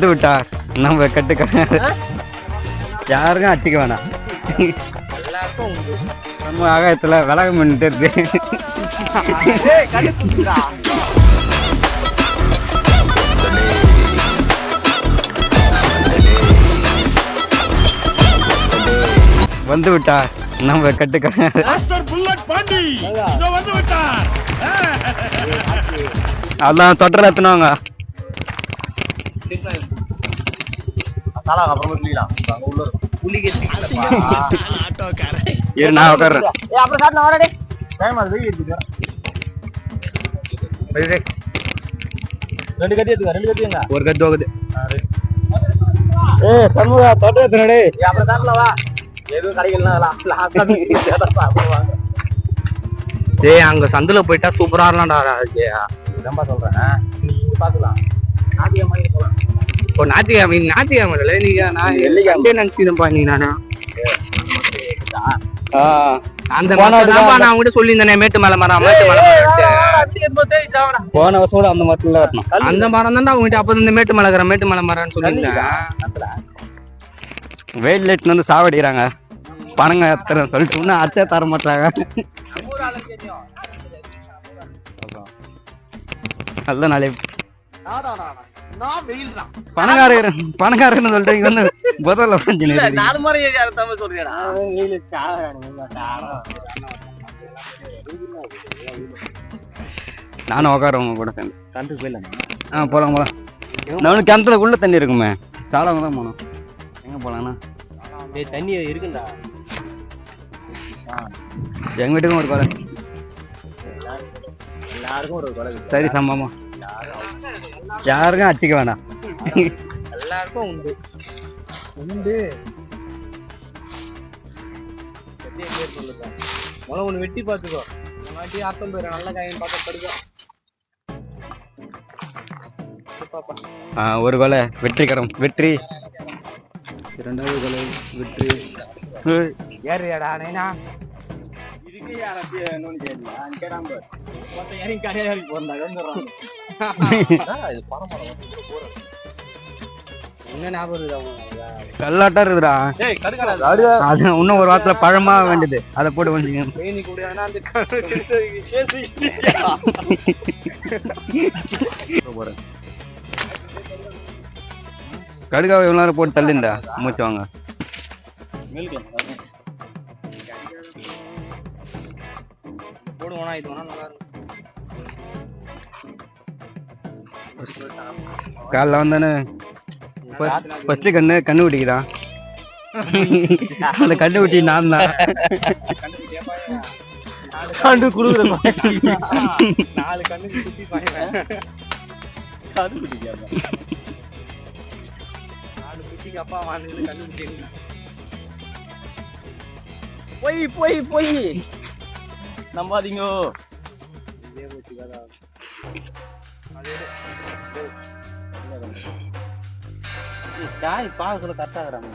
வந்து விட்டார் நம்ம கட்டுக்க யாருக்கும் அடிச்சுக்க வேணாம். நம்ம ஆகாயத்துல விலகம் பண்ணிட்டு இருக்கு. வந்து விட்டார் நம்ம கட்டுக்க மாஸ்டர் புல்லட் பாண்டி இதோ வந்து விட்டார் அதான் தொட்டரை எத்தனவங்க. அப்புறமா குளிக்கலாம். அங்க உள்ள நான் உட்கார்றேன். அப்புறம் ஆகுது. ரெண்டு கட்டி எடுத்துக்க ரெண்டு கட்டி எங்க? ஒரு கத்து போகுது ஏ சண்முகா தொட்டு அப்புறம் வா. எதுவும் கிடைக்கலாம் சாப்பிடுவாங்க டேய் அங்க சந்தில போயிட்டா சூப்பரா இருக்கலாம்டா இதம்பா சொல்றேன். நீ இங்க பாத்துக்கலாம். நாட்டியம் வாங்கி போலாம். இப்போ ஞாயிற்றுக்கிழமை ஞாயிற்றுக்கிழமை இல்லை நீங்க நான் வெள்ளிக்கிழமை நினைச்சிருப்பா நீ நானு? அந்த போன வாட்டி தான்ப்பா நான் உங்ககிட்ட சொல்லியிருந்தேனே மேட்டு மேல மரம் மேட்டு மேல போன வருஷம் கூட அந்த மரத்துல வரணும் அந்த மரம் தான்டா உங்ககிட்ட அப்ப இந்த மேட்டு மலை மேட்டு மலை மரம்னு சொல்லியிருந்தேன். வெயில் லைட் வந்து சாவடிக்கிறாங்க பணங்க எத்தனை சொல்லிட்டு இன்னும் அச்சே தர மாட்டாங்க. நல்ல நாளே. பணக்காரர் பணக்காரர்னு சொல்லிட்டு இங்க வந்து முதல்ல பஞ்சு நாலு முறை தமிழ் சொல்றியடா? நானும் உட்கார உங்க கூட சேர்ந்து கண்டு போயிடலாம்? ஆ போலாம் போலாம். நான் கிணத்துல உள்ள தண்ணி இருக்குமே. சாலவங்க தான் போகணும். எங்க போலாம்னா? தண்ணி இருக்குண்டா. எங்க வீட்டுக்கும் ஒரு குறை. எல்லாருக்கும் ஒரு குறை. சரி சம்பவமா யாருக்கும் அடிச்சுக்க வேணாம். எல்லாருக்கும் உண்டு. உண்டு. முதல்ல ஒண்ணு வெட்டி பார்த்துக்கோ. இந்த வாட்டி அர்த்தம் போயிடும் நல்ல காயின் பார்த்து படுக்கோ பாப்பா ஆ, ஒரு கொலை வெற்றிகரம் வெற்றி. இரண்டாவது கொலை வெற்றி. ஏறியாடா நைனா? கல்லாட்டம் இருக்குடா அது இன்னும் ஒரு வாரத்துல பழமா வேண்டியது அதை போட்டு வந்துங்க கடுகாவை இவ்வளோ நேரம் போட்டு தள்ளிந்தா மூச்சு வாங்க போடுவோனா இது வேணா நல்லா இருக்கும் காலைல வந்தானே ஃபர்ஸ்ட் கண்ணு கண்ணு குட்டிக்குதான் அந்த கண்ணு குட்டி நான் தான் கண்டு குடுக்குற நாலு கண்டு குட்டிக்காம நாலு குட்டிக்கு அப்பா வாங்கினது கண்டு குட்டி போய் போய் போய். நம்பாதீங்க.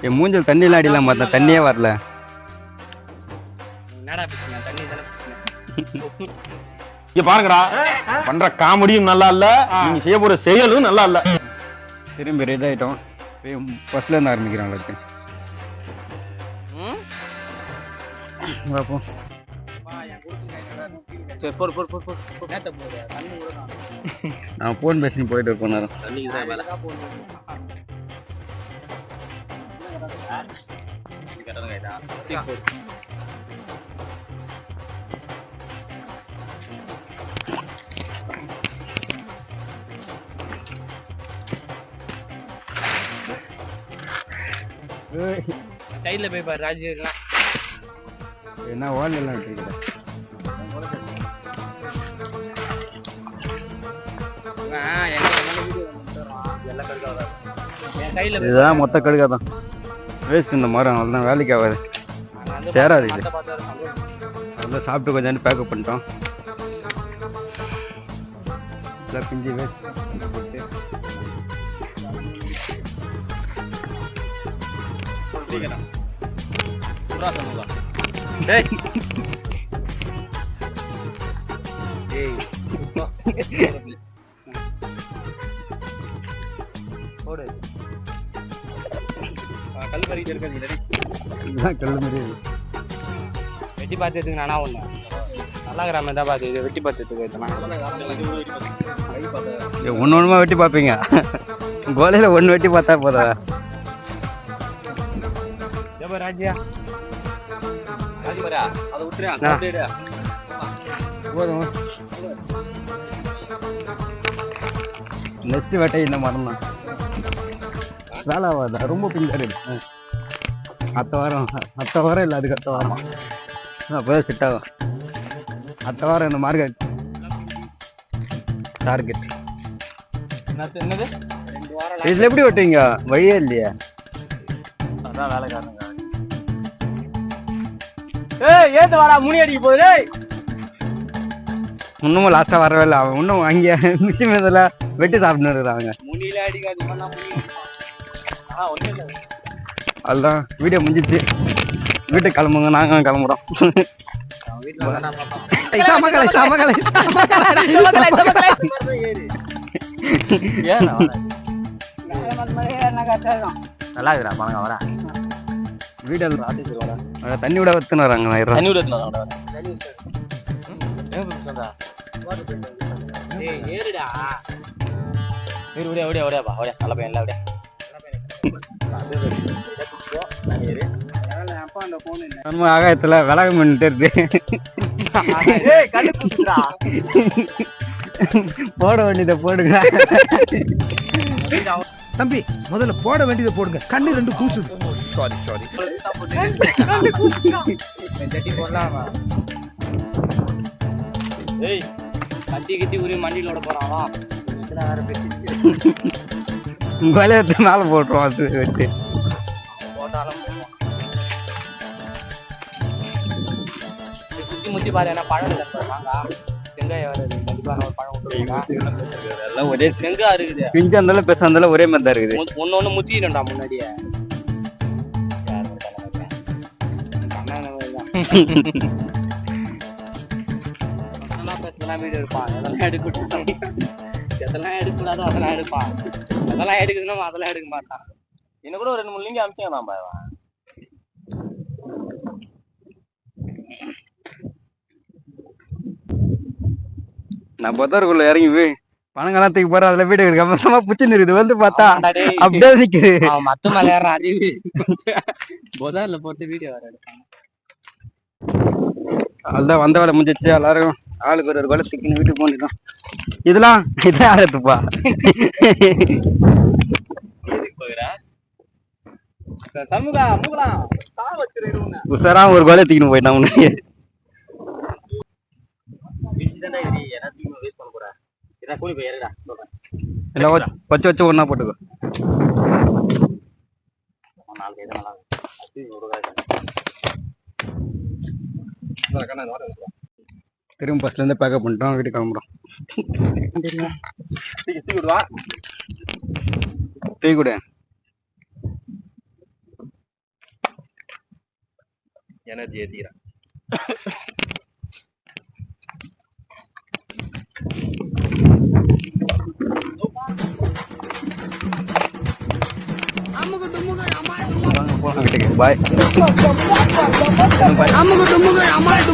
என் மூஞ்சல் தண்ணிலாம் அடிலாம் பார்த்தா தண்ணியே வரல. தண்ணி இங்க பாருங்கடா. பண்ற காமெடியும் நல்லா இல்ல. நீங்க செய்ய போற செயலும் நல்லா இல்ல. திரும்பி ரெடி ஆயிட்டோம். ஃபர்ஸ்ட்ல இருந்து எல்லாத்தையும். பார்ப்போம் சரி போடு போடு போடு போடு. நேத்த போடு தண்ணி கூட. நான் ஃபோன் பேசின்னு போயிட்டு நேரம். தான் மேல சைடுல போய் பாரு ராஜு. என்ன வால் எல்லாம் இதுதான் மொத்த கடுக்கா தான். வேஸ்ட் இந்த மரம் அவ்வளோதான் வேலைக்கு ஆகாது. சேராது இது. அதெல்லாம் சாப்பிட்டு கொஞ்சம் பேக்கப் பண்ணிட்டோம். எல்லாம் பிஞ்சு வேஸ்ட் போட்டு இதுதான் வெட்டி பார்த்துட்டு நானா ஒண்ணு. நல்லா கிராம தான் பார்த்து வெட்டி பார்த்துட்டு ஒன்று ஒன்றுமா வெட்டி பார்ப்பீங்க? கோலையில் ஒன்று வெட்டி பார்த்தா போதா? ராஜியா. அதை விட்டுறேன் போதும். நெக்ஸ்ட் வேட்டை இந்த மரம் தான் வேலை ஆகாதா? ரொம்ப பின்னாடி அடுத்த வாரம் அடுத்த வாரம் இல்லை அதுக்கு அடுத்த வாரம் அப்போதான் செட் ஆகும் அடுத்த வாரம் இந்த மார்க்கெட் டார்கெட் என்னது? இதில் எப்படி வெட்டுவீங்க? வழியே இல்லையா. அதான் வேலைக்காரங்க ஏய் ஏத்து வாடா முனி அடிக்க போகுது இன்னமும் லாஸ்ட்டாக வரவே இல்லை. அவன் இன்னும் அங்கே மிச்சம் இதில் வெட்டி சாப்பிட்டு இருக்கிறாங்க முனியில அடிக்காது அதுதான் வீடியோ முடிஞ்சிச்சு. வீட்டுக்கு கிளம்புங்க நாங்கள் கிளம்புறோம். சமகலை சமகலை சமகலை ஏன் நல்லா இருக்குடா பணங்க வரா வீடியோ தண்ணி விட வத்துன்னு வராங்க தண்ணி ஏய் ஏறுடா. ஏறு ஓடியா ஓடியா ஓடியா பா ஓடியா நல்ல பையன் இல்ல ஓடியா. நம்ம ஆகாயத்தில் விலக கண்ணு குத்துடா போட வேண்டியதை போடுங்க. தம்பி முதல்ல போட வேண்டியதை போடுங்க. கண்ணு ரெண்டு கூசுது. சாரி சாரி ஏய் கட்டி கட்டி உரி மண்டியிலோட போறானா வேற பேசி வலையத்து மேலே போட்டுருவோம் அது. இது சுத்தி முத்தி பாரு என்ன பழம் இல்லை. வாங்க. செங்காய் வருது ஒரு பழம் எல்லாம் ஒரே செங்கா இருக்குது. பிஞ்சு இருந்தாலும் பெருசா இருந்தாலும் ஒரே மாதிரி தான் இருக்குது. ஒன்னு- ஒண்ணு ஒண்ணு முத்திடா முன்னாடியே வீடியோ எடுப்பான். அதெல்லாம் எடுக்கட்டும் எதெல்லாம் எடுக்கக்கூடாதோ. அதெல்லாம் எடுப்பான். அதெல்லாம் எடுக்குதுன்னா அதெல்லாம் எடுக்க மாட்டான். இன்னும் கூட ஒரு ரெண்டு மூணு லிங்க் அமிச்சேன் தான் பாவன் நான் புதருக்குள்ள இறங்கி போய் பணங்கள்லாம் தூக்கி போறேன் அதுல வீடு இருக்கு. அப்புறமா புச்சு இருக்குது வந்து பார்த்தா. அப்படியே நிக்குது. அவன் மத்த மேல ஏற அறிவு புதர்ல போட்டு வீடியோ வர அதுதான் வந்த வேலை முடிஞ்சிச்சு எல்லாரும் ஆளுக்கு ஒரு ஒரு வேலை தூக்கின்னு வீட்டுக்கு போனிட்டோம் இதெல்லாம் இதான் வச்சிருக்கேன் உசாரா ஒரு போயிட்டான் கூலி போய் ஏறுடா சொல்றேன் எல்லாம் வச்சு ஒண்ணா போட்டுக்கோ. நாலு கைது நல்லா திரும்ப பஸ்ல இருந்து பேக்கப் பண்ணிட்டோம். வீட்டுக்கு கிளம்புறோம். டீ கூட எனர்ஜி ஏத்திக்கிறேன் வாங்க போலாம் வீட்டுக்கு பாய் அமுகு டுமுகு அமால்